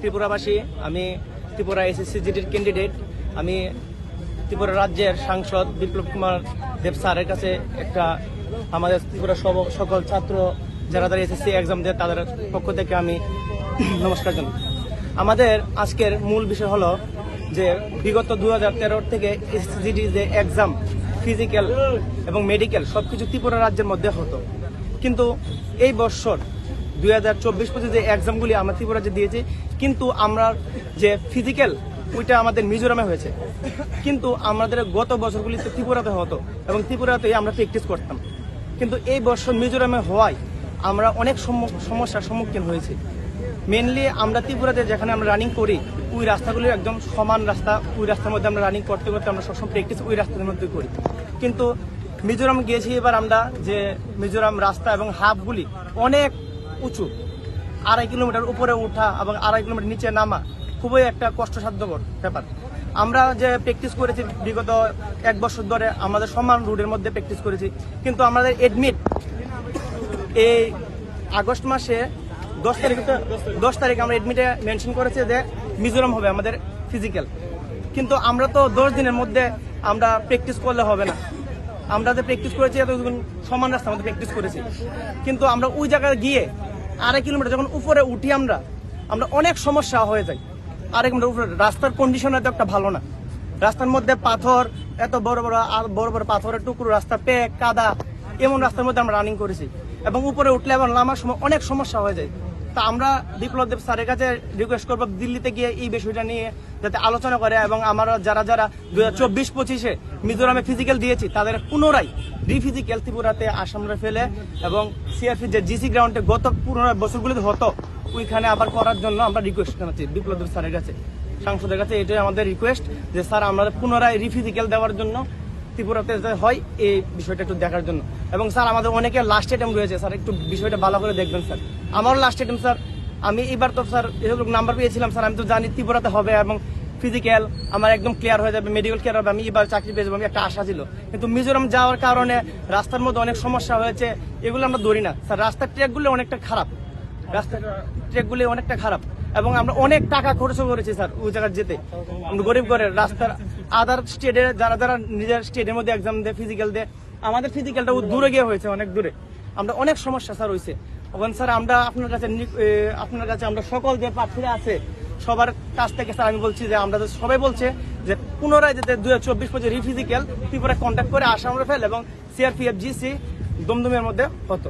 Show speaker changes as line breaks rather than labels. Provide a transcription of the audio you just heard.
ত্রিপুরাবাসী, আমি Tripura SSC জিডির candidate আমি ত্রিপুরা রাজ্যের সাংসদ বিপ্লব কুমার দেব স্যারের কাছে একটা আমাদের ত্রিপুরা সব- সকল ছাত্র যারা তারা এসএসসি এক্সাম দেয় তাদের পক্ষ থেকে আমি নমস্কার জানাই। আমাদের আজকের মূল বিষয় হলো যে বিগত দু হাজার তেরো থেকে এসএসসিজিডি যে এক্সাম ফিজিক্যাল এবং মেডিকেল সব কিছু ত্রিপুরা রাজ্যের মধ্যে হতো। কিন্তু এই বছর দুই হাজার চব্বিশ পঁচিশ যে এক্সামগুলি আমরা ত্রিপুরা রাজ্যে দিয়েছি, কিন্তু আমরা যে ফিজিক্যাল ওইটা আমাদের মিজোরামে হয়েছে। কিন্তু আমাদের গত বছরগুলিতে ত্রিপুরাতে হতো এবং ত্রিপুরাতেই আমরা প্র্যাকটিস করতাম। কিন্তু এই বছর মিজোরামে হওয়ায় আমরা অনেক সমস্যার সম্মুখীন হয়েছি। মেনলি আমরা ত্রিপুরাতে যেখানে আমরা রানিং করি, ওই রাস্তাগুলো একদম সমান রাস্তা, ওই রাস্তার মধ্যে আমরা রানিং করতে করতে আমরা সবসময় প্র্যাকটিস ওই রাস্তার মধ্যে করি। কিন্তু মিজোরাম গিয়েছি এবার আমরা যে মিজোরাম রাস্তা এবং হাফগুলি অনেক উঁচু। আড়াই কিলোমিটার উপরে ওঠা এবং আড়াই কিলোমিটার নিচে নামা খুবই একটা কষ্টসাধ্যকর ব্যাপার। আমরা যে প্র্যাকটিস করেছি বিগত এক বছর ধরে, আমাদের সমান রুটের মধ্যে প্র্যাকটিস করেছি। কিন্তু আমাদের এডমিট এই আগস্ট মাসে দশ তারিখ দশ তারিখ আমরা এডমিটে মেনশন করেছে যে মিজোরাম হবে আমাদের ফিজিক্যাল কিন্তু আমরা তো দশ দিনের মধ্যে আমরা প্র্যাকটিস করলে হবে না। আমরা যে প্র্যাকটিস করেছি, এতদিন সমান রাস্তা আমাদের প্র্যাকটিস করেছি। কিন্তু আমরা ওই জায়গায় গিয়ে আড়াই কিলোমিটার যখন উপরে উঠি আমরা আমরা অনেক সমস্যা হয়ে যাই। আড়াই কিলোমিটার উপরে, রাস্তার কন্ডিশন এত একটা ভালো না। রাস্তার মধ্যে পাথর, এত বড় বড় বড় বড় পাথরের টুকরো, রাস্তা পেক, কাদা, এমন রাস্তার মধ্যে আমরা রানিং করেছি। এবং উপরে উঠলে এবং নামার সময় অনেক সমস্যা হয়ে যায়। তা আমরা বিপ্লব দেব স্যারের কাছে রিকোয়েস্ট করব দিল্লিতে গিয়ে এই বিষয়টা নিয়ে যাতে আলোচনা করে এবং আমরা যারা যারা দু হাজার চব্বিশ পঁচিশে মিজোরামে ফিজিক্যাল দিয়েছি, তাদের পুনরায় রিফিজিক্যাল ত্রিপুরাতে আসামরা ফেলে এবং সিআরপি যে জিসি গ্রাউন্ডে গত পুনরায় বছরগুলিতে হতো, ওইখানে আবার করার জন্য আমরা রিকোয়েস্ট জানাচ্ছি বিপ্লব দেব স্যারের কাছে। সাংসদের কাছে এটাই আমাদের রিকোয়েস্ট যে স্যার, আমরা পুনরায় রিফিজিক্যাল দেওয়ার জন্য ত্রিপুরাতে হয়, এই বিষয়টা একটু দেখার জন্য। এবং স্যার, আমাদের অনেকের লাস্ট আইটেম রয়েছে। স্যার, একটু বিষয়টা ভালো করে দেখবেন, স্যার। আমারও লাস্ট আইটেম স্যার। আমি এবার তো, স্যার এরকম নাম্বার পেয়েছিলাম, স্যার, আমি তো জানি ত্রিপুরাতে হবে এবং ফিজিক্যাল আমার একদম ক্লিয়ার হয়ে যাবে মেডিকেল ক্লিয়ার হবে। আমি এবার চাকরি পেয়ে যাব, আমি একটা আশা ছিল। কিন্তু মিজোরাম যাওয়ার কারণে রাস্তার মধ্যে অনেক সমস্যা হয়েছে। এগুলো আমরা ধরি না। স্যার, রাস্তার ট্র্যাকগুলো অনেকটা খারাপ। রাস্তার ট্র্যাকগুলি অনেকটা খারাপ। এবং আমরা অনেক টাকা খরচ করেছি, স্যার, ওই জায়গায় যেতে। আমরা গরিব ঘরের রাস্তার আদার স্টেটে যারা যারা নিজের স্টেটের মধ্যে এক্সাম দেয় ফিজিক্যাল দেয়, আমাদের ফিজিক্যালটা দূরে গিয়ে হয়েছে, অনেক দূরে। আমরা অনেক সমস্যা স্যার হয়েছে ওখানে স্যার, আমরা আপনার কাছে আপনার কাছে আমরা সকল যে প্রার্থীরা আছে, সবার কাছ থেকে স্যার আমি বলছি যে, আমরা সবাই বলছে যে, পুনরায় যাতে দুই হাজার চব্বিশ পঁচিশ রিফিজিক্যাল ত্রিপুরা কন্ট্যাক্ট করে আসাম ফেল এবং সিআরপিএফ জিসি দমদমের মধ্যে হতো।